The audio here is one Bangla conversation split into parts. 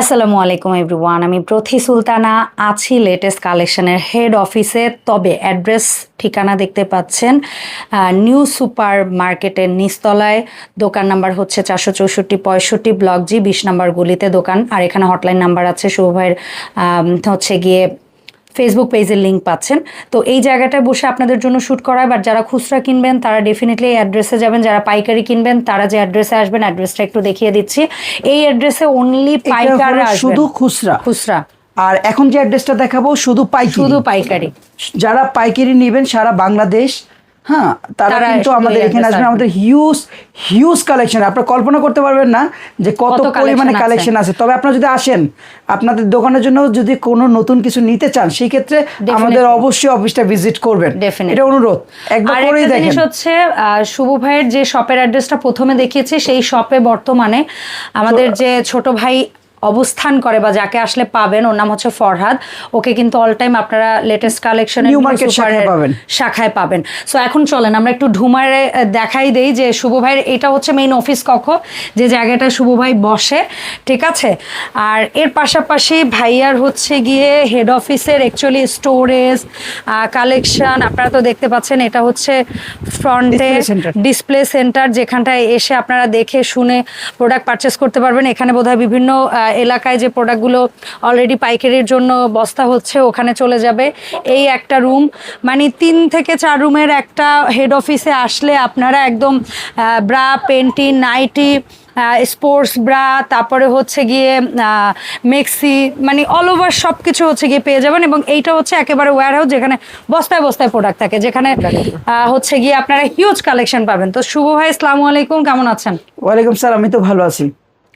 আসসালামু আলাইকুম এভরিওয়ান আমি প্রথি সুলতানা আছি লেটেস্ট কালেকশনের হেড অফিসে তবে অ্যাড্রেস ঠিকানা দেখতে পাচ্ছেন নিউ সুপার মার্কেটের নিচতলায়। দোকান নাম্বার হচ্ছে চারশো চৌষট্টি পঁয়ষট্টি ব্লক জি বিশ নাম্বার গুলিতে দোকান। আর এখানে হটলাইন নাম্বার আছে, শুভ ভাইয়ের হচ্ছে গিয়ে ফেসবুক পেজের লিঙ্ক পাচ্ছেন। তো এই জায়গাটায় বসে আপনাদের জন্য শ্যুট করা বাট যারা খুচরা কিনবেন তারা ডেফিনেটলি এই অ্যাড্রেসে যাবেন। যারা পাইকারি কিনবেন তারা যে অ্যাড্রেসে আসবেন অ্যাড্রেসটা একটু দেখিয়ে দিচ্ছি। এই অ্যাড্রেসে অনলি পাইকার শুধু খুচরা। খুচরা। আর এখন যে অ্যাড্রেসটা দেখাবো শুধু পাইকারি। শুধু পাইকারি। যারা পাইকারি নেবেন সারা বাংলাদেশ হ্যাঁ তারা কিন্তু আমাদের এখানে আসবেন আসবে। আমাদের হিউজ হিউজ কালেকশন আপনারা কল্পনা করতে পারবেন না যে কত পরিমাণে কালেকশন আছে। তবে আপনারা যদি আসেন আপনাদের দোকানের জন্য যদি কোনো নতুন কিছু নিতে চান সেই ক্ষেত্রে আমাদের অবশ্যই অফিসটা ভিজিট করবেন. এটা অনুরোধ। একবার করেই দেখেন। জিনিস হচ্ছে শুভ ভাইয়ের যে শপের অ্যাড্রেসটা প্রথমে দেখিয়েছি সেই শপে বর্তমানে আমাদের যে ছোট ভাই অবস্থান করে বা যাকে আসলে পাবেন ওর নাম হচ্ছে ফরহাদ। ওকে কিন্তু অল টাইম আপনারা লেটেস্ট কালেকশন শাখায় পাবেন। শাখায় পাবেন। সো এখন চলেন আমরা একটু ঢুমারে দেখাই দেই যে শুভ ভাইয়ের এটা হচ্ছে মেইন অফিস কক্ষ যে জায়গাটা শুভ ভাই বসে ঠিক আছে? আর এর পাশাপাশি ভাইয়ার হচ্ছে গিয়ে হেড অফিসের অ্যাকচুয়ালি স্টোরেজ কালেকশন আপনারা তো দেখতে পাচ্ছেন এটা হচ্ছে ফ্রন্টে ডিসপ্লে সেন্টার যেখানটায় এসে আপনারা দেখে শুনে প্রোডাক্ট পারচেস করতে পারবেন। এখানে বোধহয় বিভিন্ন এলাকায় যে প্রোডাক্টগুলো অলরেডি পাইকারির জন্য বস্তা হচ্ছে ওখানে চলে যাবে। এই একটা রুম মানে তিন থেকে চার রুমের একটা হেড অফিসে আসলে আপনারা একদম bra panty nightie sports bra তারপরে হচ্ছে গিয়ে মেক্সি মানে অল ওভার সব কিছু হচ্ছে গিয়ে পেয়ে যাবেন এবং এইটা হচ্ছে একেবারে ওয়্যার হাউস যেখানে বস্তায় বস্তায় প্রোডাক্ট থাকে যেখানে হচ্ছে গিয়ে আপনারা হিউজ কালেকশন পাবেন। তো শুভ ভাই আসসালামু আলাইকুম কেমন আছেন? ওয়ালাইকুম স্যার আমি তো ভালো আছি।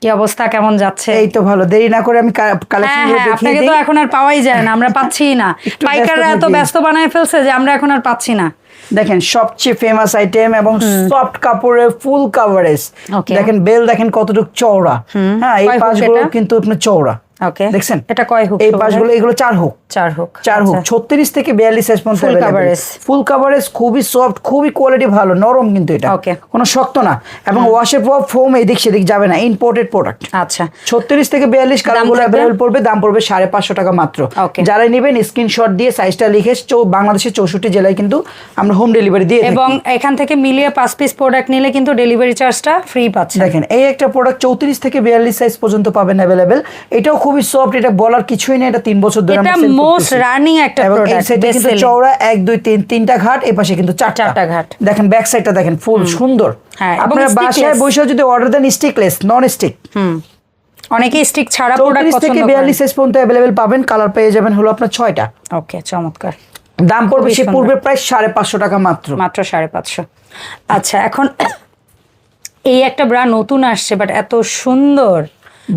কি অবস্থা? কেমন যাচ্ছে? এই তো ভালো। দেরি না করে আমি হ্যাঁ কালেকশন হ্যাঁ দেখিয়ে আপনাকে তো এখন আর পাওয়াই যায় না আমরা পাচ্ছি না। পাইকাররা এত ব্যস্ত বানায় ফেলছে যে আমরা এখন আর পাচ্ছি না। দেখেন সবচেয়ে ফেমাস আইটেম এবং সফট কাপড়ের ফুল কাভারেজ দেখেন বেল দেখেন কতটুকু চওড়া। হ্যাঁ এই পাঁচ পাশগুলো? কিন্তু আপনার চওড়া। ওকে দেখছেন? এটা কয় হুক? এই পাশগুলো এগুলো চার হোক। চার হুক। চার হোক। থেকে বিয়াল্লিশ সাইজ পর্যন্ত Full coverage। ফুল কাভারেজ খুবই সফট খুবই কোয়ালিটি ভালো নরম কিন্তু এটা। Okay. কোনো শক্ত না। এবং ওয়াশের পর ফোম এদিক সেদিক যাবে না। ইম্পোর্টেড প্রোডাক্ট আচ্ছা। ছত্রিশ থেকে বিয়াল্লিশ কালারগুলো থাকবে? পড়বে দাম পড়বে সাড়ে পাঁচশো টাকা মাত্র। যারা নেবেন স্ক্রিনশট দিয়ে সাইজটা লিখে বাংলাদেশের চৌষট্টি জেলায় কিন্তু আমরা হোম ডেলিভারি দিয়ে এবং এখান থেকে মিলিয়ে পাঁচ পিস প্রোডাক্ট নিলে কিন্তু ডেলিভারি চার্জটা ফ্রি পাচ্ছে দেখেন এই একটা প্রোডাক্ট চৌত্রিশ থেকে বিয়াল্লিশ সাইজ পর্যন্ত পাবেন এটাও খুবই সফট এটা বলার কিছুই নেই এটা তিন বছর ধরে এটা মোস্ট রানিং একটা প্রোডাক্ট কিন্তু চওড়া এক দুই তিন তিনটা ঘাট এই পাশে কিন্তু চারটা। চারটা ঘাট। দেখেন ব্যাক সাইডটা দেখেন ফুল সুন্দর। হ্যাঁ, আপনারা বাসায় বসে যদি অর্ডার দেন স্টিকলেস নন স্টিক হুম। অনেকেই স্টিক ছাড়া প্রোডাক্ট পছন্দ বিয়াল্লিশ সাইজ পর্যন্ত অ্যাভেলেবেল পাবেন কালার পেয়ে যাবেন হলো আপনার ছয়টা। ওকে চমৎকার। দাম পড়বে সে পূর্বে প্রায় সাড়ে পাঁচশো টাকা মাত্র। মাত্র সাড়ে পাঁচশো। আচ্ছা এখন এই একটা ব্রা নতুন আসছে বাট এত সুন্দর।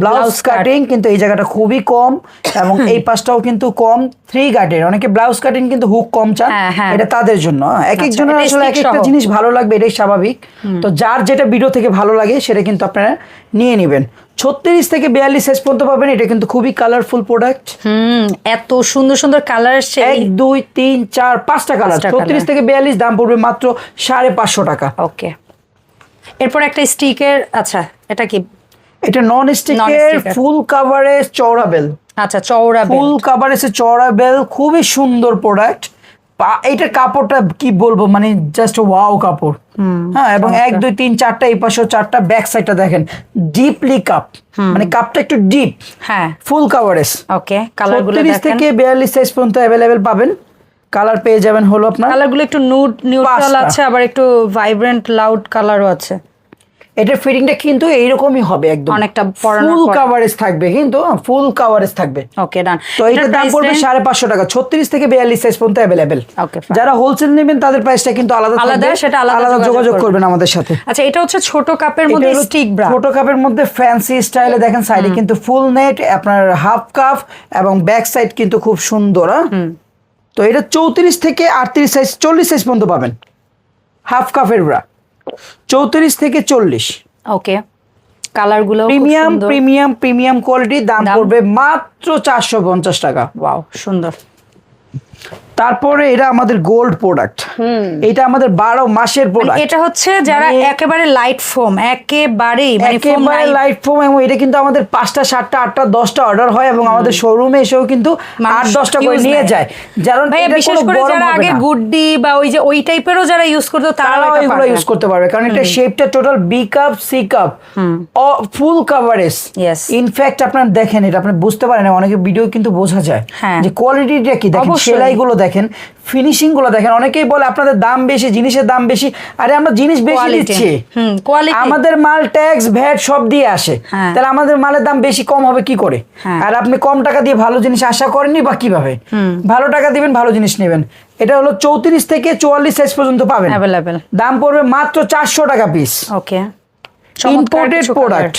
ব্লাউজ কাটিং কিন্তু এই জায়গাটা খুবই কম এবং এই পাশটাও কিন্তু কম থ্রি গার্ডের অনেকে ব্লাউজ কাটিং কিন্তু হুক কম চান। হ্যাঁ, হ্যাঁ। এটা তাদের জন্য। হ্যাঁ। এক আচ্ছা, একজনের আসলে এক একটা জিনিস ভালো লাগবে এটাই স্বাভাবিক। তো যার যেটা ভিডিও থেকে ভালো লাগে সেটা কিন্তু আপনারা নিয়ে নেবেন। ছত্রিশ থেকে বিয়াল্লিশ সাইজ পর্যন্ত পাবেন এটা কিন্তু খুবই কালারফুল প্রোডাক্ট হুম এত সুন্দর সুন্দর কালার এক দুই তিন চার পাঁচটা কালার ছত্রিশ থেকে বিয়াল্লিশ দাম পড়বে মাত্র সাড়ে পাঁচশো টাকা। ওকে এরপর একটা স্টিকের আচ্ছা এটা কি এটা নন স্টিকের ফুল কাভারেজ চওড়া বেল আচ্ছা চওড়া ফুল কাভারেজে চওড়া বেল খুবই সুন্দর প্রোডাক্ট এইটার কাপড়টা কি বলব? মানে জাস্ট ওয়াও কাপড়। হ্যাঁ এবং এক দুই তিন চারটা এই পাশেও চারটা ব্যাক সাইডটা দেখেন। ডিপলি কাপ মানে কাপটা একটু ডিপ হ্যাঁ। ফুল কাভারেজ ওকে কালারগুলো দেখেন। থেকে বিয়াল্লিশ সাইজ পর্যন্ত অ্যাভেলেবেল পাবেন। কালার পেয়ে যাবেন হলো আপনার কালারগুলো একটু নুড নিউট্রাল। আছে আবার একটু ভাইব্রেন্ট লাউড কালারও আছে। এটার ফিটিংটা কিন্তু এইরকমই হবে একদম। অনেকটা ফুল। কাভারেজ থাকবে কিন্তু ফুল কাভারেজ থাকবে। ওকে ডান তো এটার দাম পড়বে সাড়ে পাঁচশো টাকা ছত্রিশ থেকে বিয়াল্লিশ সাইজ পর্যন্ত অ্যাভেলেবেল Okay, fine. যারা হোলসেল নেবেন তাদের প্রাইসটা কিন্তু আলাদা আলাদা। সেটা আলাদা যোগাযোগ যোগাযোগ করবেন। আমাদের সাথে। আচ্ছা এটা হচ্ছে ছোট কাপের মধ্যে স্টিক ব্রা ছোট কাপের মধ্যে ফ্যান্সি স্টাইলে দেখেন সাইডে কিন্তু ফুল নেট আপনার হাফ কাপ এবং ব্যাক সাইড কিন্তু খুব সুন্দর হ্যাঁ? তো এটা চৌত্রিশ থেকে আটত্রিশ সাইজ চল্লিশ সাইজ পর্যন্ত পাবেন। হাফ কাপের ব্রা চৌত্রিশ থেকে চল্লিশ। ওকে। কালারগুলো প্রিমিয়াম প্রিমিয়াম প্রিমিয়াম কোয়ালিটি দাম? পড়বে মাত্র চারশো পঞ্চাশ টাকা। ওয়াও সুন্দর। তারপরে এটা আমাদের গোল্ড প্রোডাক্ট এটা আমাদের বারো মাসের মানে প্রোডাক্ট এটা হচ্ছে যারা মানে- একেবারে লাইট ফোম মানে একেবারে লাইট ফোম এবং এটা কিন্তু আমাদের পাঁচটা সাতটা আটটা দশটা অর্ডার হয় এবং আমাদের শোরুমে এসেও কিন্তু আট দশটা করে নিয়ে যায়। এটা বিশেষ করে যারা আগে গুড্ডি বা ওই যে ওই টাইপেরও যারা ইউজ করতো তারাও এগুলো ইউজ করতে পারবে। কারণ এটা শেপটা total B cup C cup full coverage. In fact আপনার দেখেন এটা আপনি বুঝতে পারেন অনেকে ভিডিও কিন্তু বোঝা যায় হ্যাঁ। যে কোয়ালিটিটা কি। দেখেন সেলাই গুলো দেখেন ফিনিশিংগুলো দেখেন। অনেকেই বলে আপনাদের দাম বেশি জিনিসের দাম বেশি। আরে আমরা জিনিস বেশি। দিচ্ছি। আমাদের মাল ট্যাক্স ভ্যাট সব দিয়ে আসে। হ্যাঁ। তাহলে আমাদের মালের দাম বেশি কম হবে কি করে? হ্যাঁ। আর আপনি কম টাকা দিয়ে ভালো জিনিস আশা করেননি বা কীভাবে? ভালো টাকা দিবেন ভালো জিনিস নেবেন। এটা হলো চৌত্রিশ থেকে চুয়াল্লিশ সাইজ পর্যন্ত পাবেন। দাম পড়বে মাত্র চারশো টাকা পিস ওকে ইম্পোর্টেড প্রোডাক্ট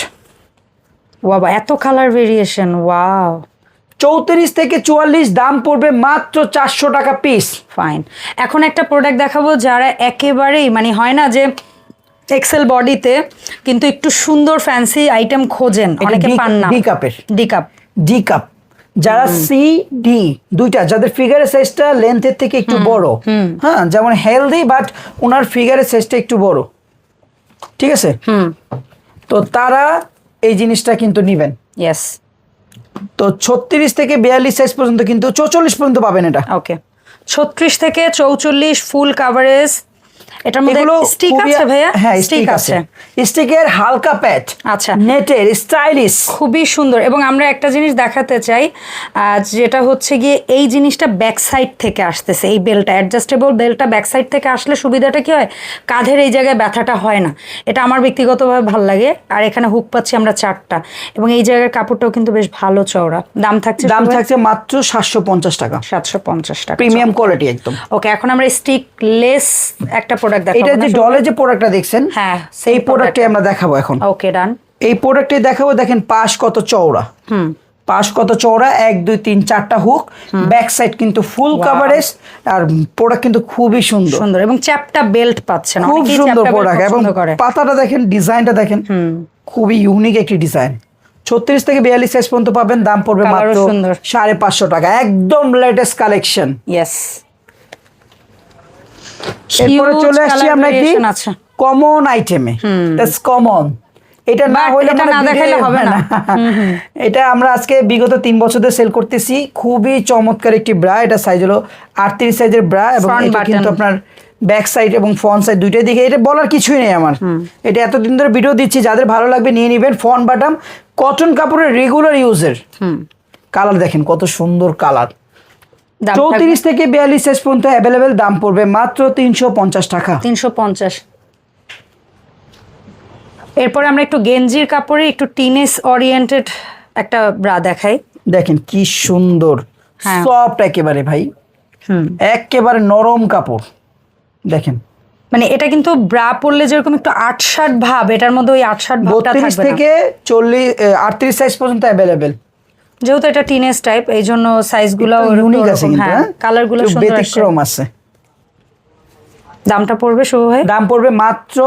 বাবা এত কালার ভেরিয়েশন ওয়াও চৌত্রিশ থেকে চুয়াল্লিশ দাম পড়বে মাত্র চারশো টাকা পিস ফাইন এখন একটা প্রোডাক্ট দেখাবো যারা একেবারেই মানে হয় না যে এক্সেল বডিতে কিন্তু একটু সুন্দর ফ্যান্সি আইটেম খোঁজেন অনেকে পান না। ডি কাপের। ডি কাপ ডি কাপ যারা সি ডি দুইটা যাদের ফিগারের সাইজটা লেন্থের থেকে একটু বড়। হ্যাঁ যেমন হেলদি বাট ওনার ফিগারের সাইজটা একটু বড়। ঠিক আছে? হুম। তো তারা এই জিনিসটা কিন্তু নিবেন। ইয়েস তো ছত্রিশ থেকে বিয়াল্লিশ সাইজ পর্যন্ত কিন্তু চৌচল্লিশ পর্যন্ত পাবেন এটা। ওকে ছত্রিশ থেকে চৌচল্লিশ ফুল কাভারেজ এটার মধ্যে স্টিক আছে ভাইয়া? হ্যাঁ স্টিক আছে। স্টিকের হালকা প্যাচ আচ্ছা। নেটের স্টাইলিশ খুবই সুন্দর। এবং আমরা একটা জিনিস দেখাতে চাই যেটা হচ্ছে গিয়ে এই জিনিসটা ব্যাক সাইড থেকে আসতেছে এই বেলটা অ্যাডজাস্টেবল বেলটা ব্যাক সাইড থেকে আসলে সুবিধাটা কি হয়? কাঁধের এই জায়গায় ব্যথাটা হয় না। এটা আমার ব্যক্তিগতভাবে ভালো লাগে। আর এখানে হুক পাচ্ছি আমরা চারটা। এবং এই জায়গার কাপড়টাও কিন্তু বেশ ভালো চওড়া। দাম থাকছে দাম থাকছে মাত্র সাতশো পঞ্চাশ টাকা। সাতশো পঞ্চাশ টাকা প্রিমিয়াম কোয়ালিটি একদম। ওকে এখন আমরা স্টিক লেস একটা প্রোডাক্ট এটা দেখাবো যে ডলে যে প্রোডাক্টটা দেখছেন হ্যাঁ, সেই same আমরা দেখাবো এখন। ওকে ডান এই প্রোডাক্টে দেখাবো দেখেন পাশ কত চওড়া। হুম। পাশ কত চওড়া? এক দুই তিন চারটা হুক ব্যাক সাইড কিন্তু ফুল কাভারেজ আর প্রোডাক্ট কিন্তু খুবই সুন্দর। সুন্দর এবং চ্যাপটা বেল্ট পাচ্ছেন। খুব সুন্দর প্রোডাক্ট এবং পাতাটা দেখেন ডিজাইনটা দেখেন খুবই ইউনিক একটি ডিজাইন ছত্রিশ থেকে বিয়াল্লিশ সাইজ পর্যন্ত পাবেন দাম পড়বে মাত্র সাড়ে পাঁচশো টাকা। একদম লেটেস্ট কালেকশন ইয়েস এরপরে চলে আসছি আমরা আছে। কমন আইটেমে দ্যাটস কমন এটা না হলে এটা মানে না দেখাইলে হবে না। এটা আমরা আজকে বিগত তিন বছর ধরে সেল করতেছি। খুবই চমৎকার একটি ব্রা এটা সাইজ হলো আটত্রিশ সাইজের ব্রা এবং এটা কিন্তু আপনার ব্যাক সাইড এবং ফ্রন্ট সাইড দুইটাই দিকে। এটা বলার কিছুই নেই আমার। এটা এতদিন ধরে ভিডিও দিচ্ছি। যাদের ভালো লাগবে নিয়ে নেবেন। ফ্রন্ট বাটাম কটন কাপড়ের রেগুলার ইউজের কালার দেখেন কত সুন্দর কালার চৌত্রিশ থেকে বিয়াল্লিশ সাইজ পর্যন্ত অ্যাভেলেবেল দাম পড়বে মাত্র তিনশো পঞ্চাশ টাকা। তিনশো পঞ্চাশ। এরপরে আমরা একটু গেঞ্জির কাপড়ে একটু টিনেস ওরিয়েন্টেড একটা ব্রা দেখাই। দেখেন কি সুন্দর হ্যাঁ। সফট একেবারে ভাই। হুম। একেবারে নরম কাপড়। দেখেন। মানে এটা কিন্তু ব্রা পরলে যেরকম একটু আটষাট ভাব এটার মধ্যে ওই আটষাট ভাবটা থাকবে থেকে চল্লিশ আটত্রিশ সাইজ পর্যন্ত অ্যাভেলেবেল যেহেতু এটা টিনেস টাইপ এই জন্য সাইজগুলো ইউনিক আছে কিন্তু হ্যাঁ? কালারগুলো সুন্দর ব্যতিক্রম আছে। দামটা পড়বে শুভ ভাই? দাম পড়বে মাত্র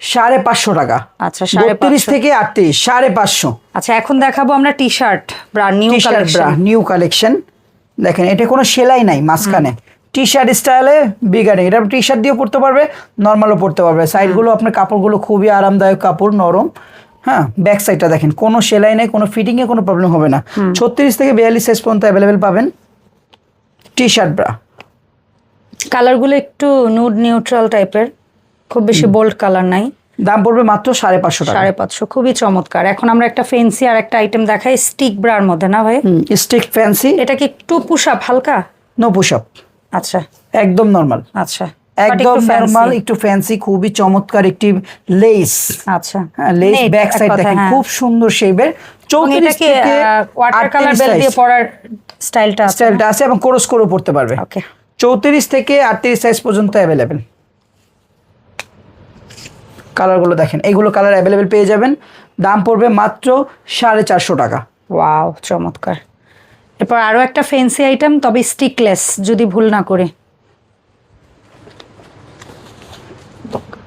সাড়ে পাঁচশো টাকা। আচ্ছা, সাড়ে পাঁচশো। থেকে আটত্রিশ সাড়ে পাঁচশো। আচ্ছা এখন দেখাবো আমরা T shirt bra new collection new collection দেখেন এটা কোনো সেলাই নাই মাঝখানে। টি শার্ট স্টাইলে বিগারে এটা টি শার্ট দিয়েও পরতে পারবে নর্মালও পরতে পারবে। সাইডগুলো আপনার কাপড়গুলো খুবই আরামদায়ক কাপড় নরম। হ্যাঁ ব্যাক সাইডটা দেখেন। কোনো সেলাই নেই কোনো ফিটিংয়ে কোনো প্রবলেম হবে না। ছত্রিশ থেকে বিয়াল্লিশ সাইজ পর্যন্ত অ্যাভেলেবেল পাবেন। টি শার্ট ব্রা কালারগুলো একটু নুড নিউট্রাল টাইপের খুব বেশি বোল্ড কালার নাই। দাম পড়বে মাত্র সাড়ে পাঁচশো টাকা। সাড়ে পাঁচশো খুবই চমৎকার। এখন আমরা একটা ফ্যান্সি আর একটা আইটেম দেখাই স্টিক ব্রার মধ্যে না ভাই? স্টিক ফ্যান্সি এটা কি একটু পুশ আপ হালকা? নো পুশ আপ আচ্ছা। একদম নর্মাল আচ্ছা। একদম। নর্মাল একটু ফ্যান্সি খুবই চমৎকার একটি লেস আচ্ছা। লেস ব্যাক সাইড দেখেন হ্যাঁ। খুব সুন্দর শেপের চৌত্রিশ থেকে ওয়াটার কালার বেল দিয়ে পরার স্টাইলটা আছে স্টাইলটা আছে এবং কোরস করে পড়তে পারবে। ওকে চৌত্রিশ থেকে আটত্রিশ সাইজ পর্যন্ত অ্যাভেলেবেল কালারগুলো দেখেন এইগুলো কালার অ্যাভেলেবেল পেয়ে যাবেন। দাম পড়বে মাত্র সাড়ে চারশো টাকা। ওয়াও চমৎকার। এরপর আরও একটা ফেন্সি আইটেম তবে স্টিকলেস যদি ভুল না করি।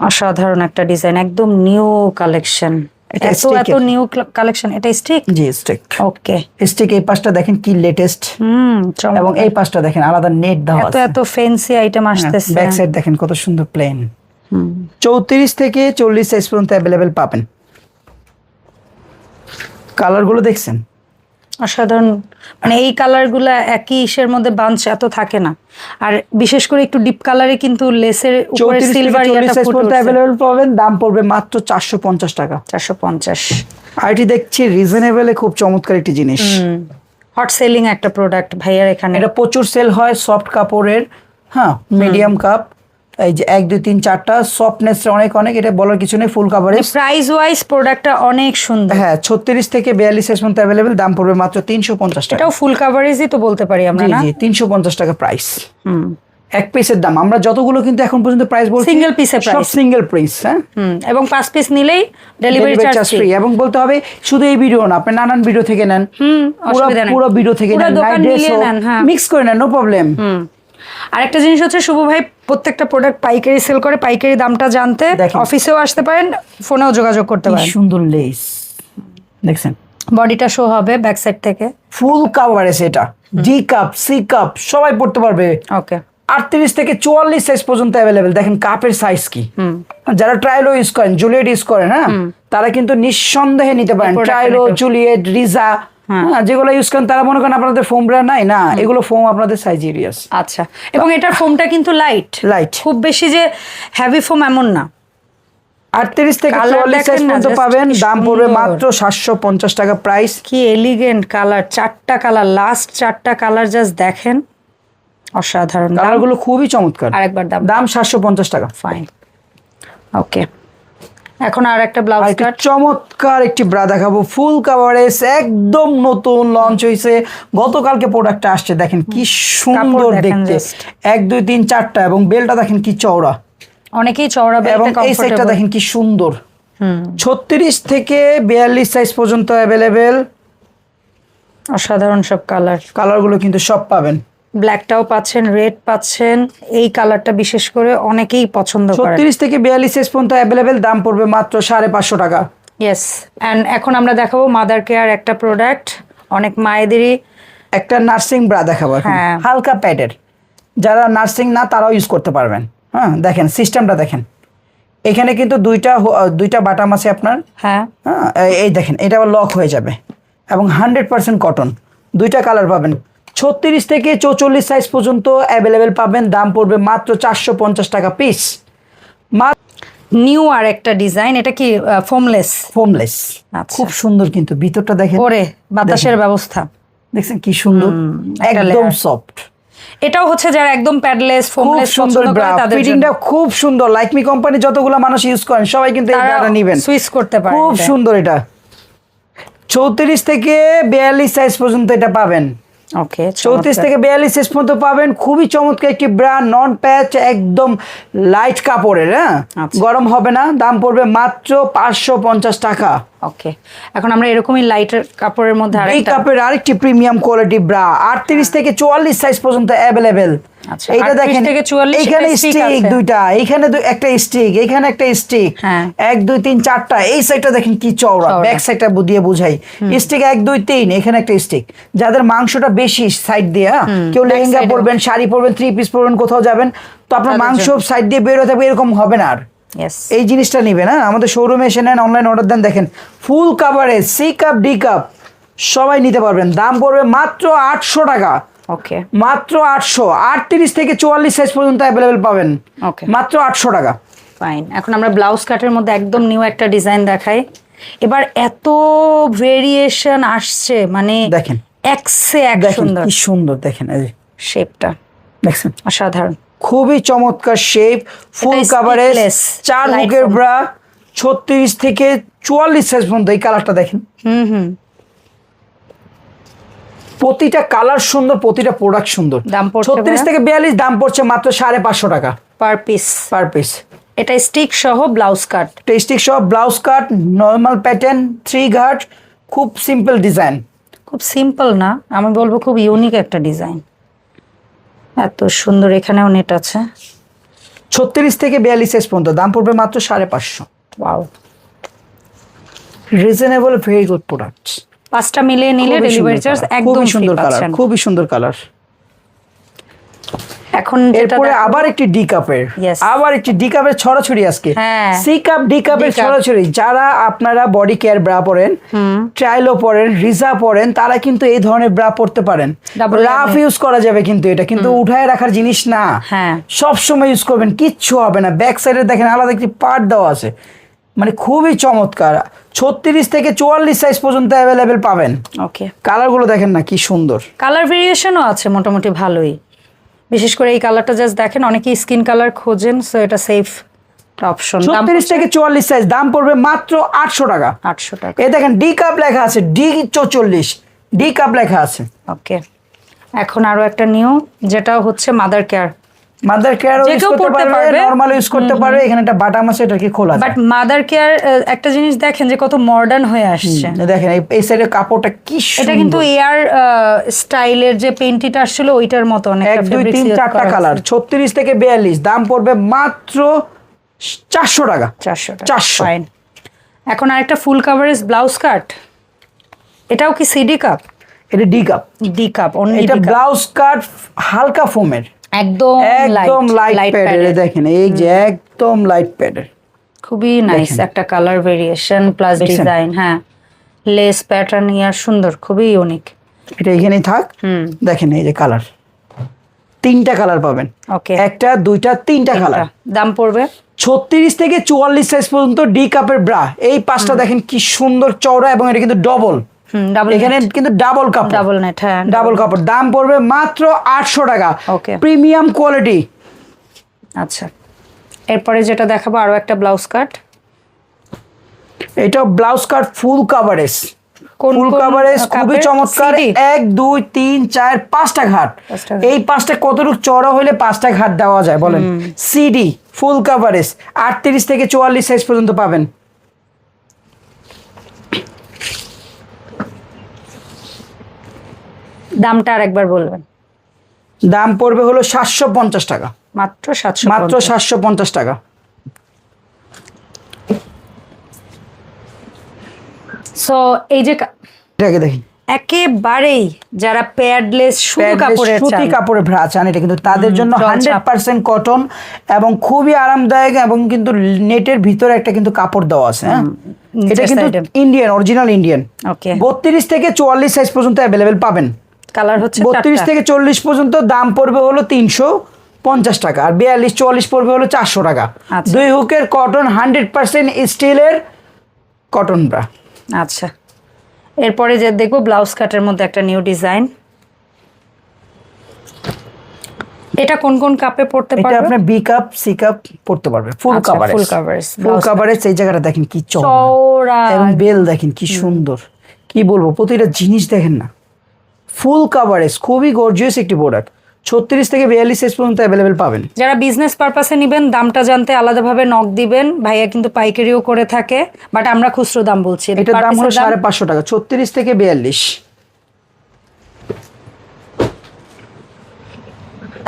অসাধারণ একটা ডিজাইন একদম নিউ কালেকশন এটা এত এত নিউ কালেকশন এটা স্টিক জি স্টিক ওকে স্টিক এই পাশটা দেখেন কি লেটেস্ট হুম এবং এই পাশটা দেখেন আলাদা নেট দেওয়া এত এত ফেন্সি আইটেম আসতেছে। ব্যাক সাইড দেখেন কত সুন্দর প্লেন হুম। চৌত্রিশ থেকে চল্লিশ সাইজ পর্যন্ত অ্যাভেলেবেল পাবেন। কালারগুলো দেখছেন? অসাধারণ। মানে এই কালারগুলো একই ইসের মধ্যে বাঞ্চ এত থাকে না। আর বিশেষ করে একটু ডিপ কালারে কিন্তু লেসের উপরে সিলভার ইয়াটা অ্যাভেলেবেল পাবেন দাম পড়বে মাত্র চারশো পঞ্চাশ টাকা। চারশো পঞ্চাশ। আর এটি দেখছি রিজনেবলে খুব চমৎকার একটি জিনিস। হট সেলিং একটা প্রোডাক্ট ভাইয়ার এখানে। এটা প্রচুর সেল হয় সফট কাপড়ের হ্যাঁ মিডিয়াম কাপ এই যে এক দুই তিন চারটা সফটনেস অনেক অনেক এটা বলার কিছু নেই ফুল কাভারেজ প্রাইস ওয়াইজ প্রোডাক্টটা অনেক সুন্দর। হ্যাঁ ছত্রিশ থেকে বিয়াল্লিশ সাইজ পর্যন্ত অ্যাভেলেবেল দাম পড়বে মাত্র তিনশো পঞ্চাশ টাকা। এটাও ফুল কাভারেজই তো বলতে পারি আমরা জি তিনশো পঞ্চাশ টাকা প্রাইস হুম। এক পিসের দাম আমরা যতগুলো কিন্তু এখন পর্যন্ত প্রাইস বলছি Single piece এর সব সিঙ্গেল প্রাইস হ্যাঁ? এবং পাঁচ পিস নিলেই ডেলিভারি চার্জ ফ্রি এবং বলতে হবে শুধু এই ভিডিও না আপনি নানান ভিডিও থেকে নেন। হুম পুরো পুরো ভিডিও থেকে নেন নেন হ্যাঁ। মিক্স করে নেন নো প্রবলেম হুম। আরেকটা জিনিস হচ্ছে শুভ ভাই প্রত্যেকটা প্রোডাক্ট পাইকারি সেল করে পাইকারি দামটা জানতে অফিসেও আসতে পারেন ফোনেও যোগাযোগ করতে পারেন। সুন্দর লেস দেখছেন? বডিটা শো হবে ব্যাক সাইড থেকে। ফুল কাভারেজ এটা। ডি কাপ সি কাপ সবাই পড়তে পারবে। ওকে আটত্রিশ থেকে চুয়াল্লিশ সাইজ পর্যন্ত অ্যাভেলেবেল দেখেন কাপের সাইজ কি। যারা ট্রাইলো ইউজ করেন জুলিয়েট ইউজ করেন হ্যাঁ? তারা কিন্তু নিঃসন্দেহে নিতে পারেন। ট্রাইলো জুলিয়েট রিজা হ্যাঁ। যেগুলো ইউজ করেন তারা মনে করেন আপনাদের ফোম ব্র্যান্ড নাই না এগুলো ফোম আপনাদের সাইজেরিয়াস আচ্ছা এবং এটার ফোমটা কিন্তু লাইট লাইট খুব বেশি যে হেভি ফোম এমন না। আটত্রিশ থেকে চুয়াল্লিশ সাইজ পর্যন্ত পাবেন দাম পড়বে মাত্র সাতশো পঞ্চাশ টাকা প্রাইস কি এলিগেন্ট কালার চারটা কালার লাস্ট চারটা কালার জাস্ট দেখেন। অসাধারণ। কালারগুলো খুবই চমৎকার। আরেকবার দাম। দাম সাতশো পঞ্চাশ টাকা। ফাইন ওকে এখন আর একটা ব্লাউজ কাট চমৎকার একটি ব্রা দেখাবো। ফুল কাভারেজ একদম নতুন লঞ্চ হয়েছে গতকালকে প্রোডাক্টটা আসছে। দেখেন কি সুন্দর দেখতে। এক দুই তিন চারটা এবং বেলটা দেখেন কি চওড়া। অনেকেই চওড়া এবং এই কমফোর্টেবল দেখেন কি সুন্দর। হুম। ছত্রিশ থেকে বিয়াল্লিশ সাইজ পর্যন্ত অ্যাভেলেবেল অসাধারণ সব কালার কালারগুলো কিন্তু সব পাবেন। ব্ল্যাকটাও পাচ্ছেন রেড পাচ্ছেন এই কালারটা বিশেষ করে অনেকেই পছন্দ করে ছত্রিশ থেকে বিয়াল্লিশ সাইজ পর্যন্ত অ্যাভেলেবেল দাম পড়বে মাত্র সাড়ে পাঁচশো টাকা। ইয়েস অ্যান্ড এখন আমরা দেখাবো মাদার কেয়ার একটা প্রোডাক্ট অনেক মায়েদেরই। একটা নার্সিং ব্রা দেখাবো এখন। হ্যাঁ। হালকা প্যাডের যারা নার্সিং না তারাও ইউজ করতে পারবেন। হ্যাঁ দেখেন সিস্টেমটা দেখেন। এখানে কিন্তু দুইটা দুইটা বাটাম আছে আপনার। হ্যাঁ। হ্যাঁ এই- এই দেখেন এটা আবার লক হয়ে যাবে। এবং হান্ড্রেড পার্সেন্ট কটন দুইটা কালার পাবেন। ছত্রিশ থেকে চৌচল্লিশ সাইজ পর্যন্ত অ্যাভেলেবেল পাবেন। দাম পড়বে মাত্র চারশো পঞ্চাশ টাকা পিস নিউ আর একটা ডিজাইন এটা কি ফোমলেস ফোমলেস আচ্ছা। খুব সুন্দর কিন্তু ভিতরটা দেখেন। ওরে বাতাসের ব্যবস্থা। দেখছেন কি সুন্দর? একদম সফট এটাও হচ্ছে যারা একদম প্যাডলেস ফোমলেস সুন্দর তাদের ফিটিংটা খুব সুন্দর। লাইকমি কোম্পানি যতগুলো মানুষ ইউজ করেন সবাই কিন্তু এই ব্রাটা নেবেন। সুইচ করতে পারে খুব সুন্দর এটা। চৌত্রিশ থেকে বিয়াল্লিশ সাইজ পর্যন্ত এটা পাবেন। ওকে চৌত্রিশ থেকে বিয়াল্লিশ শেষ পর্যন্ত পাবেন। খুবই চমৎকার একটি ব্র্যান্ড নন প্যাচ একদম লাইট কাপড়ের হ্যাঁ? আচ্ছা। গরম হবে না দাম পড়বে মাত্র পাঁচশো পঞ্চাশ টাকা। ওকে এখন আমরা এরকমই লাইটের কাপড়ের মধ্যে এই আরেকটা কাপের আরেকটি প্রিমিয়াম কোয়ালিটি ব্রা আটত্রিশ থেকে চুয়াল্লিশ সাইজ পর্যন্ত অ্যাভেলেবেল আচ্ছা, এইটা দেখেন এখানে স্টিক। দুইটা এখানে একটা স্টিক এখানে একটা স্টিক হ্যাঁ। এক দুই তিন চারটা এই সাইডটা দেখেন কি চওড়া। ব্যাক সাইডটা দিয়ে বুঝাই। স্টিক এক দুই তিন এখানে একটা স্টিক যাদের মাংসটা বেশি সাইড দিয়ে হ্যাঁ কেউ লেহেঙ্গা পরবেন শাড়ি পরবেন থ্রি পিস পরবেন কোথাও যাবেন তো আপনার মাংস সাইড দিয়ে বের হতে হবে এরকম হবে না আর। এই জিনিসটা নিবে না? আমাদের শোরুমে এসে নেন অনলাইন অর্ডার দেন দেখেন full coverage C cup D cup সবাই নিতে পারবেন। দাম পড়বে মাত্র আটশো টাকা। ওকে মাত্র আটশো। আটত্রিশ থেকে চুয়াল্লিশ সাইজ পর্যন্ত অ্যাভেলেবেল পাবেন। Okay. মাত্র আটশো টাকা। ফাইন এখন আমরা ব্লাউজ কাটের মধ্যে একদম নিউ একটা ডিজাইন দেখাই। এবার এত ভেরিয়েশন আসছে মানে দেখেন। একসে এক সুন্দর। কি সুন্দর দেখেন শেপটা দেখছেন? অসাধারণ। খুবই চমৎকার শেপ ফুল এটা কাভারেজ sleeveless, চার হুকের ব্রা ছত্রিশ থেকে চুয়াল্লিশ সাইজ পর্যন্ত এই কালারটা দেখেন। হুম হুম। প্রতিটা কালার সুন্দর প্রতিটা প্রোডাক্ট সুন্দর। দাম পড়ছে ছত্রিশ থেকে বিয়াল্লিশ দাম পড়ছে মাত্র সাড়ে পাঁচশো টাকা। পার পিস পার পিস এটা স্টিক সহ ব্লাউজ কাট টেস্টিক সহ blouse cut normal pattern three ঘাট খুব সিম্পল ডিজাইন খুব সিম্পল না আমি বলব খুব ইউনিক একটা ডিজাইন এত সুন্দর এখানেও নেট আছে। ছত্রিশ থেকে বিয়াল্লিশ সাইজ পর্যন্ত দাম পড়বে মাত্র সাড়ে পাঁচশো। Wow reasonable very good product পাঁচটা মিলিয়ে নিলে ডেলিভারি চার্জ একদম সুন্দর কালার খুবই সুন্দর কালার এখন এরপরে আবার একটি ডি কাপের আবার একটি ডি কাপের ছড়াছড়ি আজকে। সি কাপ ডি কাপের ছড়াছড়ি। যারা আপনারা বডি কেয়ার ব্রা পরেন ট্রাইলো পরেন রিজা পরেন তারা কিন্তু এই ধরনের ব্রা পড়তে পারেন। রাফ ইউজ করা যাবে কিন্তু এটা। কিন্তু উঠায় রাখার জিনিস না। হ্যাঁ। সব সময় ইউজ করবেন কিচ্ছু হবে না। ব্যাক সাইডে দেখেন আলাদা একটি পার্ট দেওয়া আছে। মানে খুবই চমৎকার। ছত্রিশ থেকে চুয়াল্লিশ সাইজ পর্যন্ত অ্যাভেলেবেল পাবেন। ওকে কালারগুলো দেখেন না কি সুন্দর। কালার ভেরিয়েশনও আছে মোটামুটি ভালোই। বিশেষ করে এই কালারটা জাস্ট দেখেন অনেকে স্কিন কালার খোঁজেন সো এটা সেফ অপশন ছত্রিশ থেকে চুয়াল্লিশ সাইজ দাম পড়বে মাত্র আটশো টাকা। আটশো টাকা। এ দেখেন ডি কাপ লেখা আছে ডি চৌচল্লিশ ডি কাপ লেখা আছে। ওকে এখন আরও একটা নিউ যেটা হচ্ছে মাদার কেয়ার মাদার কেয়ার যে ইউজ কেউ পড়তে পারবে। নরমাল ইউজ করতে পারবে এখানে একটা বাটাম আছে এটা কি খোলা বাট মাদার কেয়ার একটা জিনিস দেখেন যে কত মডার্ন হয়ে আসছে। দেখেন এই- সাইডের কাপড়টা কি এটা কিন্তু এয়ার স্টাইলের যে পেন্টিটা আসছিল ওইটার মতো এক দুই তিন চারটা কালার আছে। ছত্রিশ থেকে বিয়াল্লিশ দাম পড়বে মাত্র চারশো টাকা। চারশো টাকা 400 ফাইন এখন আরেকটা ফুল কাভারেজ ব্লাউজ কাট এটাও কি সিডি কাপ এটা ডি কাপ ডি কাপ এটা ব্লাউজ কাট হালকা ফোমের একদম একদম লাইট লাইট প্যাডের দেখেন এই যে একদম লাইট প্যাডের খুবই নাইস একটা কালার ভেরিয়েশন প্লাস ডিজাইন হ্যাঁ। লেস প্যাটার্ন ইয়ার সুন্দর খুবই ইউনিক এটা এখানেই থাক। দেখেন এই যে কালার তিনটা কালার পাবেন। ওকে একটা দুইটা তিনটা কালার দাম পড়বে? ছত্রিশ থেকে চুয়াল্লিশ সাইজ পর্যন্ত ডি কাপের ব্রা এই পাঁচটা দেখেন কি সুন্দর চওড়া এবং এটা কিন্তু ডাবল এখানে কিন্তু ডাবল কাপড় ডাবল নেট হ্যাঁ ডাবল কাপড় দাম পড়বে মাত্র আটশো টাকা। Okay. প্রিমিয়াম কোয়ালিটি আচ্ছা। এরপরে যেটা দেখাবো আরও একটা ব্লাউজ কাট এটা blouse cut full coverage full coverage খুবই চমৎকার? এক দুই তিন চার পাঁচটা ঘাট। পাঁচটা ঘাট। এই পাঁচটা কতটুকু চড়া হলে পাঁচটা ঘাট দেওয়া যায় বলেন? সিডি ফুল কাভারেজ আটত্রিশ থেকে চুয়াল্লিশ সাইজ পর্যন্ত পাবেন। দামটা আর একবার বলবেন। দাম পড়বে হলো সাতশো পঞ্চাশ টাকা। মাত্র সাতশো মাত্র সাতশো পঞ্চাশ টাকা। সো এই যে এটাকে দেখি। একেবারেই যারা প্যাডলেস Padded কাপড়ের সুতি কাপড়ের ভ্রা চান এটা কিন্তু তাদের জন্য। হান্ড্রেড পার্সেন্ট কটন এবং খুবই আরামদায়ক এবং কিন্তু নেটের ভিতরে একটা কিন্তু কাপড় দেওয়া আছে হ্যাঁ? এটা কিন্তু ইন্ডিয়ান অরিজিনাল ইন্ডিয়ান ওকে বত্রিশ থেকে চুয়াল্লিশ সাইজ পর্যন্ত অ্যাভেলেবেল পাবেন। কালার হচ্ছে বত্রিশ থেকে চল্লিশ পর্যন্ত দাম পড়বে হলো তিনশো পঞ্চাশ টাকা। আর বিয়াল্লিশ চুয়াল্লিশ পড়বে হলো চারশো টাকা। আচ্ছা। দুই হুকের কটন হান্ড্রেড পার্সেন্ট স্টিলের কটন ব্রা আচ্ছা। এরপরে যে দেখব ব্লাউজ কাটের মধ্যে একটা নিউ ডিজাইন এটা কোন কোন কাপে পড়তে এটা পারবে? আপনার বি কাপ সি কাপ পড়তে পারবে। ফুল আচ্ছা, কাভারেজ full ফুল কাভারেজ এই জায়গাটা দেখেন কি চওড়া। এবং বেল দেখেন কি সুন্দর। কি বলব প্রতিটা জিনিস দেখেন না। ফুল কাভারেজ খুবই গর্জিয়াস একটি প্রোডাক্ট ছত্রিশ থেকে বিয়াল্লিশ সাইজ পর্যন্ত অ্যাভেলেবেল পাবেন। যারা বিজনেস পারপাসে নেবেন দামটা জানতে আলাদাভাবে নক দিবেন। ভাইয়া কিন্তু পাইকারিও করে থাকে বাট আমরা খুচরো দাম বলছি। এটার দাম হলো সাড়ে পাঁচশো টাকা ছত্রিশ থেকে বিয়াল্লিশ।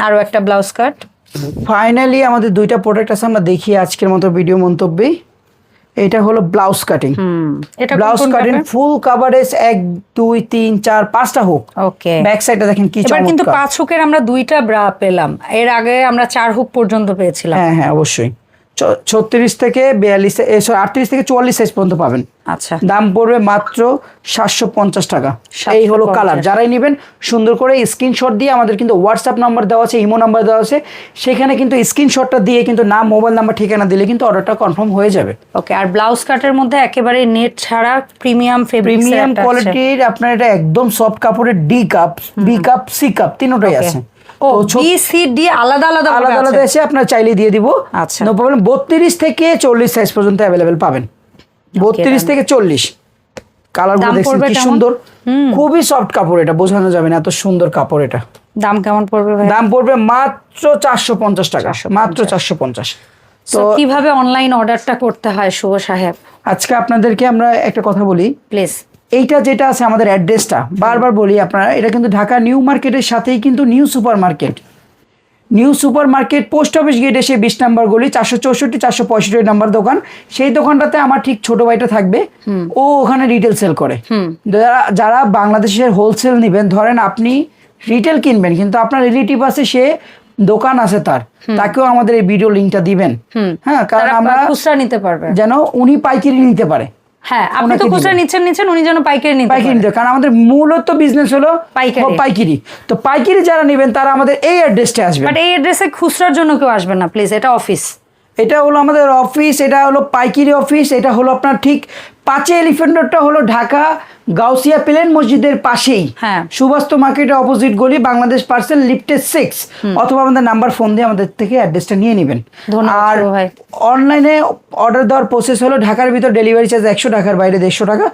আরও একটা ব্লাউজ কাট ফাইনালি আমাদের দুইটা প্রোডাক্ট আছে আমরা দেখি আজকের মতো ভিডিও মন্তব্যে। এটা হলো ব্লাউজ কাটিং। হুম এটা ব্লাউজ কাটিং ফুল কাভারেজ এক দুই তিন চার পাঁচটা হুক। ওকে। ব্যাক সাইডটা দেখেন কি এবার কিন্তু পাঁচ হুকের আমরা দুইটা ব্রা পেলাম। এর আগে আমরা চার হুক পর্যন্ত পেয়েছিলাম। হ্যাঁ হ্যাঁ অবশ্যই। ছত্রিশ থেকে বিয়াল্লিশ আটত্রিশ থেকে চুয়াল্লিশ সাইজ পর্যন্ত পাবেন। আচ্ছা। দাম পড়বে মাত্র সাতশো পঞ্চাশ টাকা। 750 এই হলো কালার যারাই নেবেন সুন্দর করে স্ক্রিনশট দিয়ে আমাদের কিন্তু হোয়াটসঅ্যাপ নাম্বার দেওয়া আছে ইমো নাম্বার দেওয়া আছে। সেখানে কিন্তু স্ক্রিনশটটা দিয়ে কিন্তু নাম মোবাইল নাম্বার ঠিকানা দিলে কিন্তু অর্ডারটা কনফার্ম হয়ে যাবে। ওকে আর ব্লাউজ কাটের মধ্যে একেবারে নেট ছাড়া প্রিমিয়াম ফেব্রিক প্রিমিয়াম কোয়ালিটির আপনার এটা একদম সফট কাপড়ের D cup B cup C cup তিনটাই আছে। ও তো ছোট- বি সি ডি আলাদা আলাদা আলাদা আলাদা। এসে আপনার চাইলে দিয়ে দিব। আচ্ছা। নো প্রবলেম বত্রিশ থেকে চল্লিশ সাইজ পর্যন্ত অ্যাভেলেবেল পাবেন। বত্রিশ থেকে চল্লিশ। কালারগুলো দাম দেখছেন কি সুন্দর। খুবই সফট কাপড় এটা বোঝানো যাবে না এত সুন্দর কাপড় এটা। দাম কেমন পড়বে দাম পড়বে মাত্র চারশো পঞ্চাশ টাকা মাত্র চারশো পঞ্চাশ। তো কীভাবে অনলাইন অর্ডারটা করতে হয় শুভ সাহেব? আজকে আপনাদেরকে আমরা একটা কথা বলি। প্লিজ এইটা যেটা আছে আমাদের অ্যাড্রেসটা বারবার বলি আপনারা এটা কিন্তু ঢাকা নিউ মার্কেটের সাথেই কিন্তু new super market new super market post office gate এসে বিশ নাম্বার গলি চারশো চৌষট্টি চারশো পঁয়ষট্টি নাম্বার দোকান। সেই দোকানটাতে আমার ঠিক ছোট ভাইটা থাকবে। ও ওখানে রিটেল সেল করে। যারা যারা বাংলাদেশের হোলসেল নেবেন ধরেন আপনি রিটেল কিনবেন কিন্তু আপনার রিলেটিভ আছে সে দোকান আছে তার। তাকেও আমাদের এই ভিডিও লিঙ্কটা দিবেন। হ্যাঁ কারণ আমরা খুচরা নিতে পারবে। যেন উনি পাইকারি নিতে পারে। হ্যাঁ আপনি তো খুচরা নিচ্ছেন নিচ্ছেন উনি যেন পাইকারি নিতে পাইকারি নিতে কারণ আমাদের মূলত বিজনেস হলো পাইকারি। পাইকারি। তো পাইকারি যারা নেবেন তারা আমাদের এই অ্যাড্রেসটা আসবে। বাট এই অ্যাড্রেসে খুচরার জন্য কেউ আসবে না প্লিজ এটা অফিস এটা হলো আমাদের অফিস এটা হলো পাইকারি অফিস এটা হলো আপনার ঠিক পাঁচে এলিফেন্ট রোডটা হলো ঢাকা গাউসিয়া প্লেন মসজিদের পাশেই। হ্যাঁ। সুবাস্ত মার্কেটের অপোজিট গলি বাংলাদেশ পার্সেল লিফটেড সিক্স অথবা আমাদের নাম্বার ফোন দিয়ে আমাদের থেকে অ্যাড্রেসটা নিয়ে নেবেন। আর অনলাইনে অর্ডার দেওয়ার প্রসেস হলো ঢাকার ভিতর ডেলিভারি চার্জ একশো ঢাকার বাইরে দেড়শো টাকা।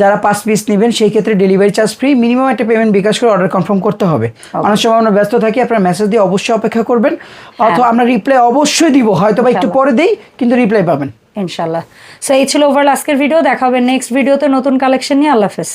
যারা পাঁচ পিস নেবেন সেই ক্ষেত্রে ডেলিভারি চার্জ ফ্রি মিনিমাম একটা পেমেন্ট বিকাশ করে অর্ডার কনফার্ম করতে হবে। অনেক সময় আমরা ব্যস্ত থাকি আপনার মেসেজ দিয়ে অবশ্যই অপেক্ষা করবেন। হ্যাঁ। অথবা আমরা রিপ্লাই অবশ্যই দিব হয়তো বা একটু পরে দিই কিন্তু রিপ্লাই পাবেন। ইনশাল্লাহ সো এই ছিল ওভারঅল আজকের ভিডিও দেখা হবে নেক্সট ভিডিওতে নতুন কালেকশন নিয়ে। আল্লাহ হাফেজ।